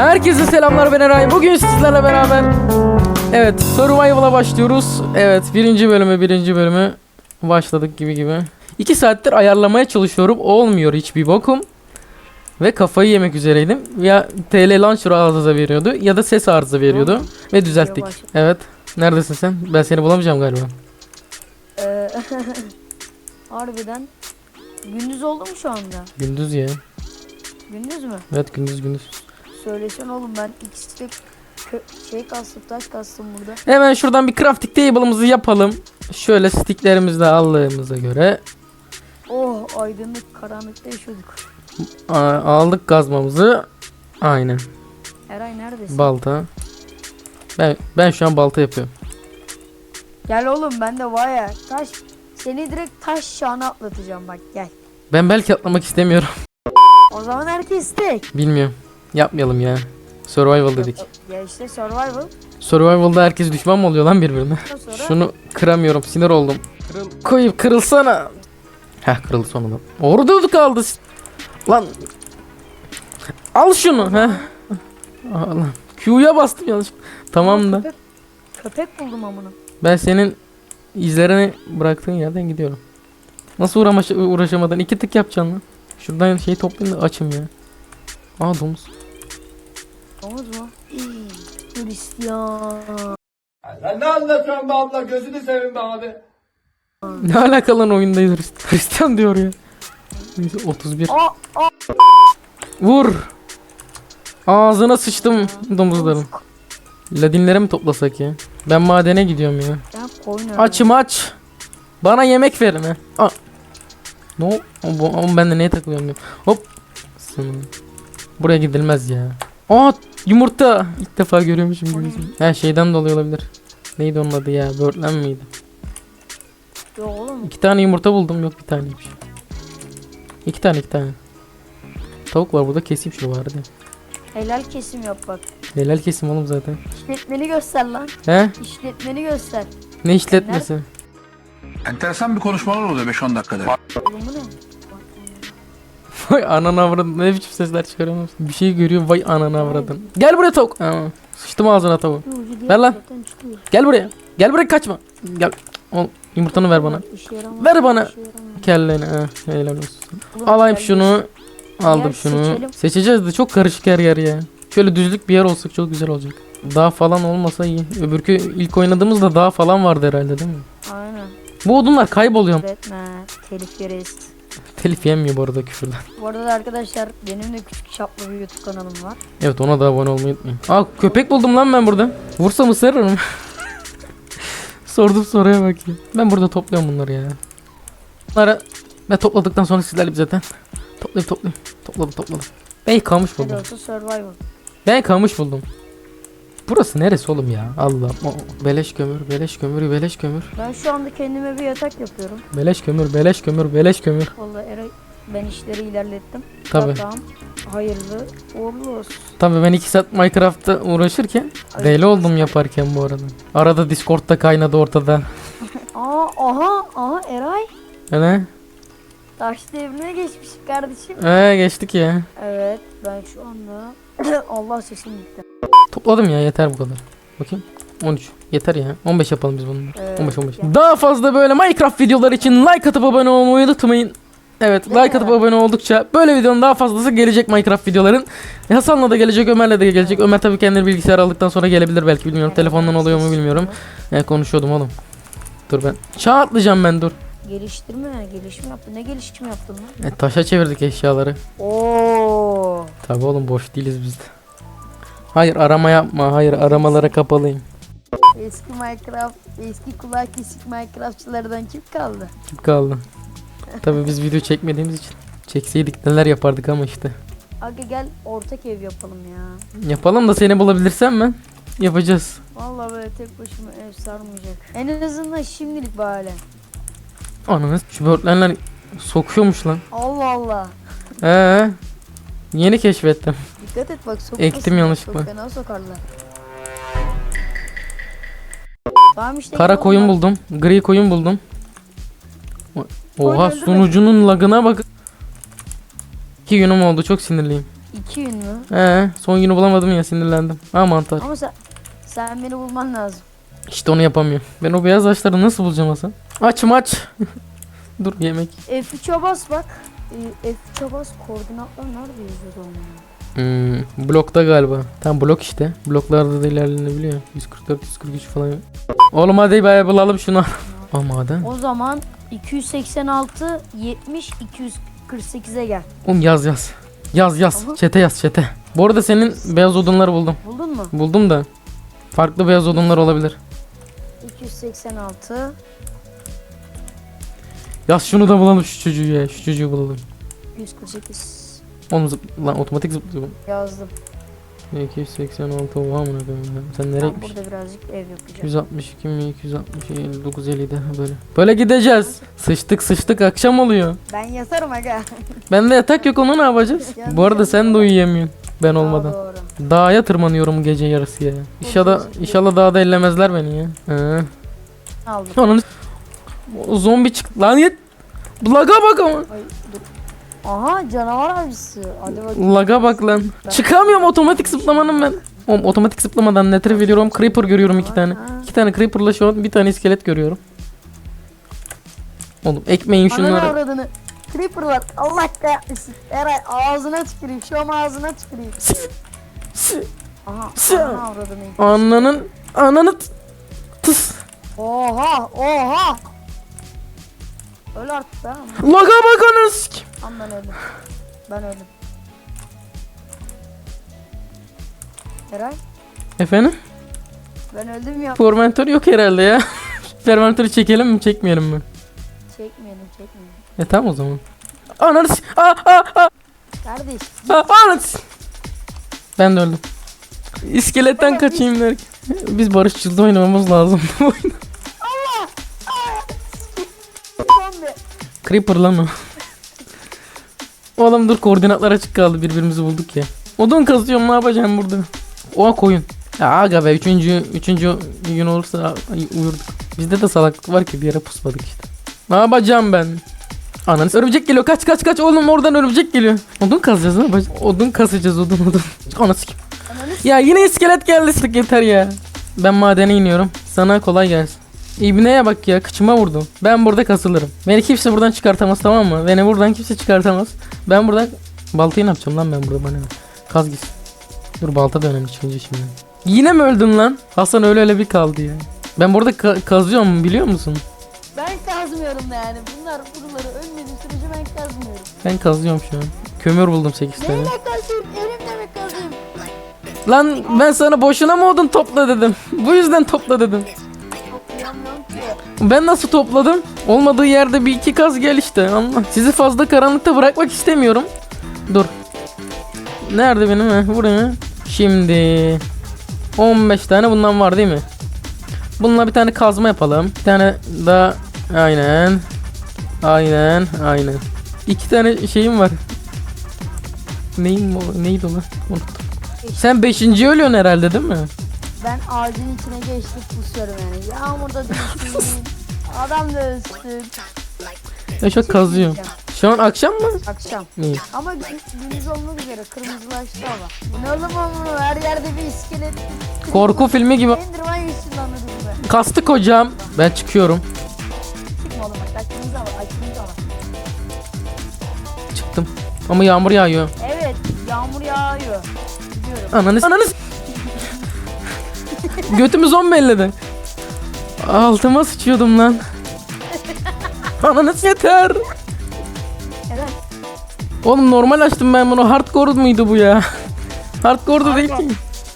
Herkese selamlar ben Eray. Bugün sizlerle beraber Evet Survival'a başlıyoruz. Evet birinci bölümü birinci bölümü başladık gibi gibi. İki saattir ayarlamaya çalışıyorum. Olmuyor hiçbir bokum. Ve kafayı yemek üzereydim. Ya TL Launcher arıza veriyordu ya da ses arıza veriyordu. Ve düzelttik. Evet. Neredesin sen? Ben seni bulamayacağım galiba. Ee, harbiden gündüz oldu mu şu anda? Gündüz ya. Gündüz mü? Evet gündüz gündüz. Söylesen oğlum ben ikisi de şey kastım taş kastım burada. Hemen şuradan bir crafting table'ımızı yapalım. Şöyle sticklerimizi de aldığımıza göre Oh aydınlık karanlıkta yaşıyorduk. a- aldık gazmamızı. Aynen. Eray neredesin? Balta. Ben ben şu an balta yapıyorum. gel oğlum ben de var ya taş seni direkt taş şahına atlatacağım bak gel. Ben belki atlamak istemiyorum. O zaman herkes tek. Bilmiyorum. Yapmayalım ya. Survival dedik. Ya işte survival. Survival'da herkes düşman mı oluyor lan birbirine? Sonra Şunu kıramıyorum. Sinir oldum. Kırıl. Koyup kırılsana. Heh kırıldı sonunda. Orada kaldı. Lan. Al şunu. Heh. Allah. Q'ya bastım yanlış. Tamam da. köpek, köpek buldum amına. Ben senin izlerini bıraktığın yerden gidiyorum. Nasıl uğraş uğraşamadan iki tık yapacaksın lan. Şuradan şey toplayayım da açım ya. Aa domuz. Mu? İyi, Hristiyan. Sen ne anlatıyorsun be abla gözünü seveyim be abi. Ne alakalı lan oyundayız Hrist- Hristiyan diyor ya. Neyse, 31. Aa, aa. Vur. Ağzına sıçtım domuzların. Ladinlere mi toplasak ya? Ben madene gidiyorum ya. Koyun Açım aç. Bana yemek verin ha. Aa. No. Bu, ama ben de neye takılıyorum ya. Hop. Buraya gidilmez ya. Aa yumurta. İlk defa görüyormuşum gibi. Her şeyden dolayı olabilir. Neydi onun adı ya? Böğürtlen miydi? Yok oğlum. İki tane yumurta buldum. Yok bir taneymiş. İki tane iki tane. Tavuk var burada keseyim şunu bari de. Helal kesim yap bak. Helal kesim oğlum zaten. İşletmeni göster lan. He? İşletmeni göster. Ne işletmesi? Enteresan bir konuşmalar oluyor 5-10 dakikada. Oğlum bu ne? Vay anana avradın. Ne biçim sesler çıkarıyorsun? Bir şey görüyor. Vay anana avradın. Gel buraya tavuk. Aa, sıçtım ağzına tavuğu. Ver lan. Gel buraya. Gel buraya kaçma. Gel. Ol, yumurtanı ver bana. Ver bana. Kelleni. Ha, helal olsun. Alayım şunu. Aldım şunu. Seçeceğiz de çok karışık her yer ya. Şöyle düzlük bir yer olsak çok güzel olacak. Dağ falan olmasa iyi. Öbürkü ilk oynadığımızda dağ falan vardı herhalde değil mi? Aynen. Bu odunlar kayboluyor. Üretme. Telif yeriz. Telif yenmiyor bu arada küfürden. Bu arada da arkadaşlar benim de küçük çaplı bir YouTube kanalım var. Evet ona da abone olmayı unutmayın. Aa köpek buldum lan ben burada. Vursam ısırırım. Sordum soruya bak ya. Ben burada topluyorum bunları ya. Bunları ben topladıktan sonra sizlerle zaten. Toplayayım toplayayım. Topladım topladım. Ben kamış Ne buldum. survival. Ben kamış buldum. Burası neresi oğlum ya? Allah. O- Beleş kömür, beleş kömür, beleş kömür. Ben şu anda kendime bir yatak yapıyorum. Beleş kömür, beleş kömür, beleş kömür. Vallahi Eray ben işleri ilerlettim. Tabii. Yatağım hayırlı uğurlu olsun. Tabii ben 2 saat Minecraft'ta uğraşırken deli oldum yaparken bu arada. Arada Discord'da kaynadı ortada. Aa aha aha Eray. Öyle. Taş devrine geçmiş kardeşim. Ee geçtik ya. Evet ben şu anda Allah sesim gitti. Topladım ya yeter bu kadar. Bakayım. 13. Yeter ya. 15 yapalım biz bunu. Evet, 15 15. yani. Daha fazla böyle Minecraft videolar için like atıp abone olmayı unutmayın. Evet like atıp abone oldukça böyle videonun daha fazlası gelecek Minecraft videoların. Hasan'la da gelecek Ömer'le de gelecek. Ömer tabii kendini bilgisayar aldıktan sonra gelebilir belki bilmiyorum. Telefondan oluyor mu bilmiyorum. Ya konuşuyordum oğlum. Dur ben. Çağ atlayacağım ben dur. Geliştirme gelişme yaptın. Ne geliştirme yaptın lan? E, taşa çevirdik eşyaları. Oo. Tabii oğlum boş değiliz biz de. Hayır arama yapma. Hayır aramalara kapalıyım. Eski Minecraft, eski kulağı kesik Minecraftçılardan kim kaldı? Kim kaldı? Tabii biz video çekmediğimiz için. Çekseydik neler yapardık ama işte. Aga gel ortak ev yapalım ya. Yapalım da seni bulabilirsem ben. Yapacağız. Vallahi böyle tek başıma ev sarmayacak. En azından şimdilik böyle. Ananı şu böğürtlenler sokuyormuş lan. Allah Allah. Ee, yeni keşfettim. Dikkat et bak sokmasın. Ektim yanlışlıkla. Çok fena sokarlar. Tamam işte. Kara koyun buldum. Gri koyun buldum. Koyun Oha öldü sunucunun lagına bak. İki günüm oldu çok sinirliyim. İki yün mü? He, son günü bulamadım ya sinirlendim. Ha mantar. Ama sen sen beni bulman lazım. İşte onu yapamıyorum. Ben o beyaz taşları nasıl bulacağım Hasan? Açım aç. Dur yemek. F3'e bas bak. Ee, F3'e bas koordinatlar nerede yazıyordu onun? Hmm, blokta galiba. Tam blok işte. Bloklarda da ilerlenebiliyor. 144, 143 falan. Oğlum hadi be bulalım şunu. Aa maden. O zaman 286 70 248'e gel. Oğlum yaz yaz. Yaz yaz. Aha. Çete yaz çete. Bu arada senin beyaz odunları buldum. Buldun mu? Buldum da. Farklı beyaz odunlar olabilir. 286 Yaz şunu da bulalım şu çocuğu ya. Şu çocuğu bulalım. 148 Oğlum zıp lan otomatik zıplıyor. yazdım. 286 oha amına koyayım ya. Sen nereye Ben gitmiş? burada birazcık ev yapacağım. 262 mi 260 59 50 de böyle. Böyle gideceğiz. Sıçtık sıçtık akşam oluyor. Ben yatarım aga. Bende yatak yok onu ne yapacağız? Bu arada sen de uyuyamıyorsun ben olmadan. Doğru. Dağa tırmanıyorum gece yarısı ya. İnşallah inşallah dağda ellemezler beni ya. He. Aldım. Ananı o zombi çıktı lan yet. Laga bak ama. Ay, dur. Aha canavar avcısı. Hadi bakayım. Laga bak lan. Çıkamıyorum otomatik zıplamanın ben. Oğlum otomatik zıplamadan nefret ediyorum. Creeper görüyorum iki tane. İki tane creeper'la şu an bir tane iskelet görüyorum. Oğlum ekmeyin Ananı şunları. avradını. Creeper var. Allah kahretsin. Eray ağzına tüküreyim. Şu an ağzına tüküreyim. Aha. Ananı avradını. Ananın ananı tıs. Oha. Oha. Öl artık be. Laga bak ananı sik- Ama ben öldüm. Ben öldüm. Eray. Efendim? Ben öldüm ya. Fermentör yok herhalde ya. Fermentörü çekelim mi çekmeyelim mi? Çekmeyelim çekmeyelim. E tamam o zaman. Ananı s- Aa, aa, aa, Kardeş. aa, ananı s- Ben de öldüm. İskeletten kaçayım derken. Biz barışçılda oynamamız lazım. bu oyunu. Creeper lan o. Oğlum dur koordinatlar açık kaldı birbirimizi bulduk ya. Odun kazıyorum ne yapacağım burada? Oha koyun. Ya aga be üçüncü, üçüncü gün olursa uyurduk. Bizde de salaklık var ki bir yere pusmadık işte. Ne yapacağım ben? Ananı örümcek geliyor kaç kaç kaç oğlum oradan örümcek geliyor. Odun kazacağız ne yapacağız? Odun kazacağız odun odun. Ana sikim. Ananı Ya yine iskelet geldi sık yeter ya. Ben madene iniyorum. Sana kolay gelsin. İbneye bak ya kıçıma vurdu. Ben burada kasılırım. Beni kimse buradan çıkartamaz tamam mı? Beni buradan kimse çıkartamaz. Ben buradan baltayı ne yapacağım lan ben burada bana ne? Kaz gitsin. Dur balta da önemli çıkınca şimdi. Yine mi öldün lan? Hasan öyle öyle bir kaldı ya. Ben burada ka- kazıyorum biliyor musun? Ben kazmıyorum da yani. Bunlar buraları ölmediği sürece ben kazmıyorum. Ben kazıyorum şu an. Kömür buldum 8 tane. Neyle kazayım? Elimle mi kazayım? Lan ben sana boşuna mı odun topla dedim. Bu yüzden topla dedim. Ben nasıl topladım? Olmadığı yerde bir iki kaz gel işte. Allah. Sizi fazla karanlıkta bırakmak istemiyorum. Dur. Nerede benim? Heh, buraya. Şimdi 15 tane bundan var değil mi? Bununla bir tane kazma yapalım. Bir tane daha aynen. Aynen, aynen. İki tane şeyim var. Neyim? Neydi o? Unuttum. Sen beşinci ölüyorsun herhalde değil mi? Ben ağacın içine geçtik pusuyorum yani. Yağmurda düştüm. Adam da ölsün. Ben şu an kazıyorum. Şu an akşam mı? Akşam. İyi. Ama gün, gündüz olmak üzere kırmızılaştı. Bu ne oğlum ama her yerde bir iskelet. Korku filmi gibi. Enderman anladım ben. Kastık hocam. Ben çıkıyorum. Çıkma oğlum bak. Aklınızı al. Aklınızı al. Çıktım. Ama yağmur yağıyor. Evet. Yağmur yağıyor. Gidiyorum. Ananı ananı Götümü zombi elledi. Altıma sıçıyordum lan. Ananı s- yeter. Evet. Oğlum normal açtım ben bunu. Hardcore muydu bu ya? Hardcore da değil ki.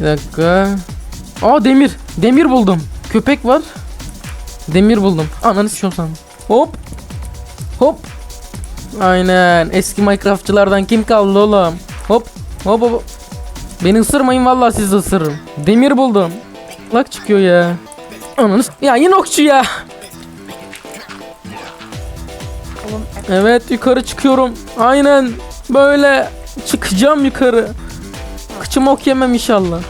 Bir dakika. Aa demir. Demir buldum. Köpek var. Demir buldum. Ananı sıçıyorum sana. Hop. Hop. Aynen. Eski Minecraftçılardan kim kaldı oğlum? Hop. Hop hop. Beni ısırmayın vallahi sizi ısırırım. Demir buldum. Lak çıkıyor ya. Ananı Ya yine okçu ya. Evet yukarı çıkıyorum. Aynen böyle çıkacağım yukarı. Kıçım ok yemem inşallah.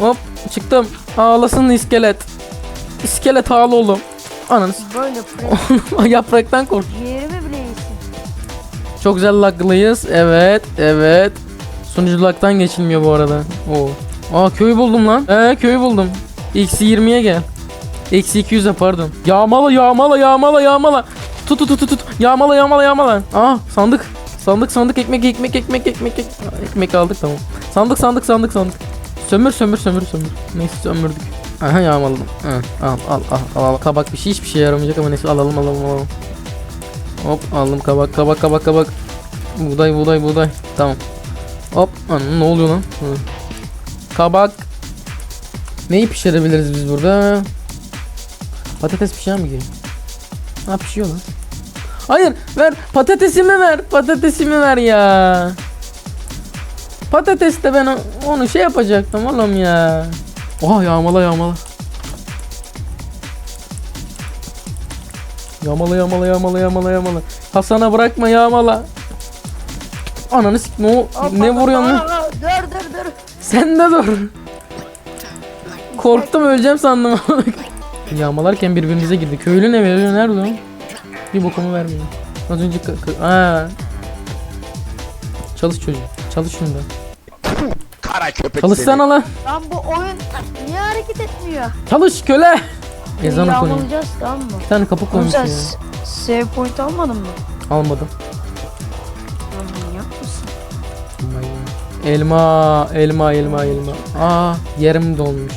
Hop çıktım. Ağlasın iskelet. İskelet ağla oğlum. Ananı böyle Yapraktan kork. ciğerimi bile yesin. Çok güzel laglıyız. Evet, evet. Sunucu lag'tan geçilmiyor bu arada. Oo. Aa köyü buldum lan. Ee köyü buldum. Eksi 20'ye gel. Eksi 200'e pardon. Yağmala yağmala yağmala yağmala. Tut tut tut tut. Yağmala yağmala yağmala. Aa sandık. Sandık sandık ekmek ekmek ekmek ekmek ekmek. Ekmek aldık tamam. Sandık sandık sandık sandık. Sömür sömür sömür sömür. Neyse sömürdük. Aha yağmaladım. Ha, al al al al al. Kabak bir şey hiçbir şey yaramayacak ama neyse alalım alalım alalım. Hop aldım kabak kabak kabak kabak. Buğday buğday buğday. Tamam. Hop anam ne oluyor lan? Hı. Kabak. Neyi pişirebiliriz biz burada? Patates pişer mi ki? Ha pişiyor lan. Hayır ver patatesimi ver patatesimi ver ya. Patates de ben onu şey yapacaktım oğlum ya. Oha yağmala yağmala. Yağmala yağmala yağmala yağmala yağmala. Hasan'a bırakma yağmala. Ananı sik ne, o- ne vuruyorsun lan? Dur dur dur. Sen de dur. Korktum öleceğim sandım. Yağmalarken birbirimize girdi. Köylü ne veriyor? Nerede o? Bir bokumu vermiyor. Az önce Aa. Çalış çocuğum. Çalış şunda. Kara köpek Çalışsana lan. Lan bu oyun niye hareket etmiyor? Çalış köle. Ezan okunuyor. Yağmalayacağız tamam mı? Bir tane kapı koymuş sen ya. save point almadın mı? Almadım. Elma, elma, elma, elma. Aa, yerim dolmuş.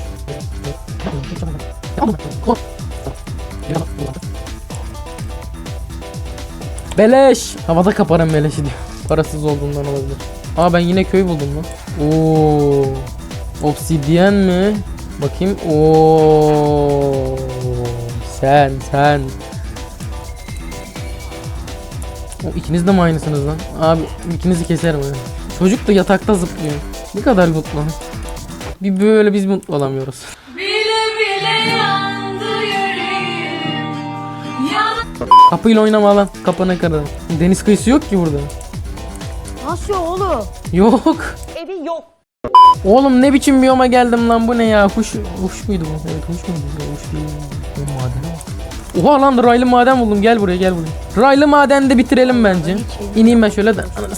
Beleş. Havada kaparım beleşi diyor. Parasız olduğundan olabilir. Aa ben yine köy buldum lan. Oo. Obsidyen mi? Bakayım. Oo. Sen, sen. O ikiniz de mi aynısınız lan? Abi ikinizi keserim ha. Çocuk da yatakta zıplıyor. Ne kadar mutlu. Bir böyle biz mutlu olamıyoruz. Bile bile yandı yüreğim Yan Kapıyla oynama lan. Kapana kadar. Deniz kıyısı yok ki burada. Nasıl oğlum? Yok. Evi yok Oğlum ne biçim biyoma geldim lan bu ne ya? Kuş, kuş muydu bu? Evet kuş muydu? Kuş değil. Bu madene. Oha lan raylı maden buldum. Gel buraya gel buraya. Raylı madeni de bitirelim bence. İneyim ben şöyle de. Ananı.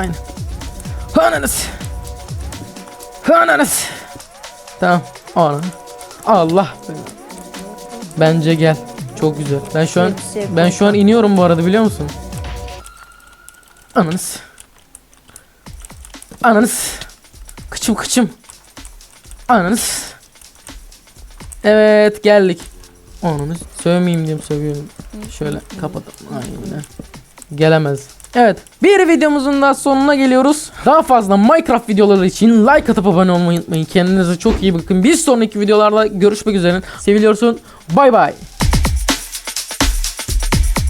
Aynen. Ananı s- Ananı s- Tamam. Ananı. Allah. Bence gel. Çok güzel. Ben şu an ben şu an iniyorum bu arada biliyor musun? Ananı s- Ananız. Kıçım kıçım. Ananız. Evet geldik. Ananız. Sövmeyeyim diyeyim sövüyorum. Şöyle kapatalım. Aynen. Gelemez. Evet. Bir videomuzun daha sonuna geliyoruz. Daha fazla Minecraft videoları için like atıp abone olmayı unutmayın. Kendinize çok iyi bakın. Bir sonraki videolarda görüşmek üzere. Seviliyorsun. Bay bay.